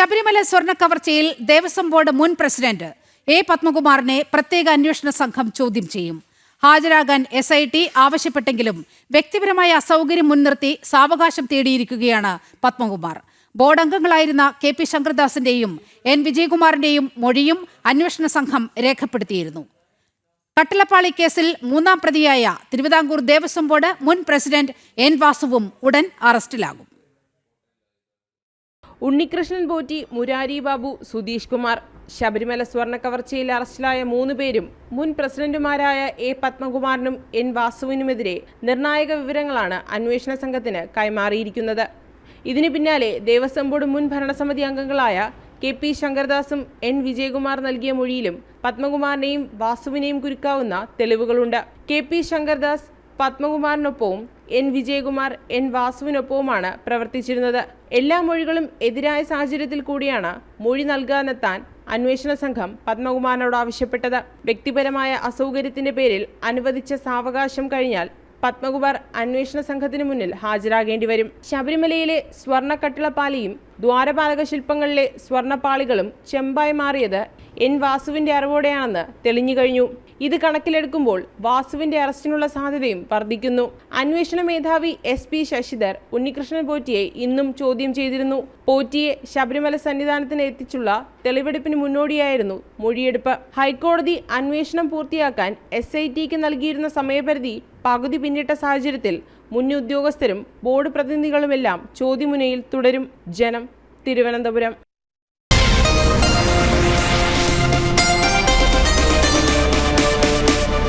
ശബരിമല സ്വർണ കവർച്ചയിൽ ദേവസ്വം ബോർഡ് മുൻ പ്രസിഡന്റ് എ പത്മകുമാറിനെ പ്രത്യേക അന്വേഷണ സംഘം ചോദ്യം ചെയ്യും. ഹാജരാകാൻ എസ് ഐ ടി ആവശ്യപ്പെട്ടെങ്കിലും വ്യക്തിപരമായ അസൗകര്യം മുൻനിർത്തി സാവകാശം തേടിയിരിക്കുകയാണ് പത്മകുമാർ. ബോർഡ് അംഗങ്ങളായിരുന്ന കെ പി ശങ്കർദാസിന്റെയും എൻ വിജയകുമാറിന്റെയും മൊഴിയും അന്വേഷണ സംഘം രേഖപ്പെടുത്തിയിരുന്നു. കട്ടിലപ്പാളി കേസിൽ മൂന്നാം പ്രതിയായ തിരുവിതാംകൂർ ദേവസ്വം ബോർഡ് മുൻ പ്രസിഡന്റ് എൻ വാസുവും ഉടൻ അറസ്റ്റിലാകും. ഉണ്ണികൃഷ്ണൻ പോറ്റി മുരാരി ബാബു സുധീഷ് കുമാർ. ശബരിമല സ്വർണ കവർച്ചയിൽ അറസ്റ്റിലായ മൂന്ന് പേരും മുൻ പ്രസിഡന്റുമാരായ എ പത്മകുമാറിനും എൻ വാസുവിനുമെതിരെ നിർണായക വിവരങ്ങളാണ് അന്വേഷണ സംഘത്തിന് കൈമാറിയിരിക്കുന്നത്. ഇതിന് പിന്നാലെ ദേവസ്വം ബോർഡ് മുൻ ഭരണസമിതി അംഗങ്ങളായ കെ പി ശങ്കർദാസും എൻ വിജയകുമാർ നൽകിയ മൊഴിയിലും പത്മകുമാറിനെയും വാസുവിനെയും കുരുക്കാവുന്ന തെളിവുകളുണ്ട്. കെ പി ശങ്കർദാസ് പത്മകുമാറിനൊപ്പവും എൻ വിജയകുമാർ എൻ വാസുവിനൊപ്പവുമാണ് പ്രവർത്തിച്ചിരുന്നത്. എല്ലാ മൊഴികളും എതിരായ സാഹചര്യത്തിൽ കൂടിയാണ് മൊഴി നൽകാനെത്താൻ അന്വേഷണ സംഘം പത്മകുമാറിനോട് ആവശ്യപ്പെട്ടത്. വ്യക്തിപരമായ അസൗകര്യത്തിന്റെ പേരിൽ അനുവദിച്ച സാവകാശം കഴിഞ്ഞാൽ പത്മകുമാർ അന്വേഷണ സംഘത്തിന് മുന്നിൽ ഹാജരാകേണ്ടി വരും ശബരിമലയിലെ സ്വർണ കട്ടിളപ്പാലിയും ദ്വാരപാലക ശില്പങ്ങളിലെ സ്വർണപ്പാളികളും ചെമ്പായി മാറിയത് എൻ വാസുവിന്റെ അറിവോടെയാണെന്ന് തെളിഞ്ഞു കഴിഞ്ഞു. ഇത് കണക്കിലെടുക്കുമ്പോൾ വാസുവിന്റെ അറസ്റ്റിനുള്ള സാധ്യതയും വർദ്ധിക്കുന്നു. അന്വേഷണ മേധാവി എസ് പി ശശിധർ ഉണ്ണികൃഷ്ണൻ പോറ്റിയെ ഇന്നും ചോദ്യം ചെയ്തിരുന്നു. പോറ്റിയെ ശബരിമല സന്നിധാനത്തിന് എത്തിച്ചുള്ള തെളിവെടുപ്പിന് മുന്നോടിയായിരുന്നു മൊഴിയെടുപ്പ്. ഹൈക്കോടതി അന്വേഷണം പൂർത്തിയാക്കാൻ എസ് ഐ ടിക്ക് നൽകിയിരുന്ന സമയപരിധി പകുതി പിന്നിട്ട സാഹചര്യത്തിൽ മുൻ ഉദ്യോഗസ്ഥരും ബോർഡ് പ്രതിനിധികളുമെല്ലാം ചോദ്യമുനയിൽ തുടരും. ജനം തിരുവനന്തപുരം.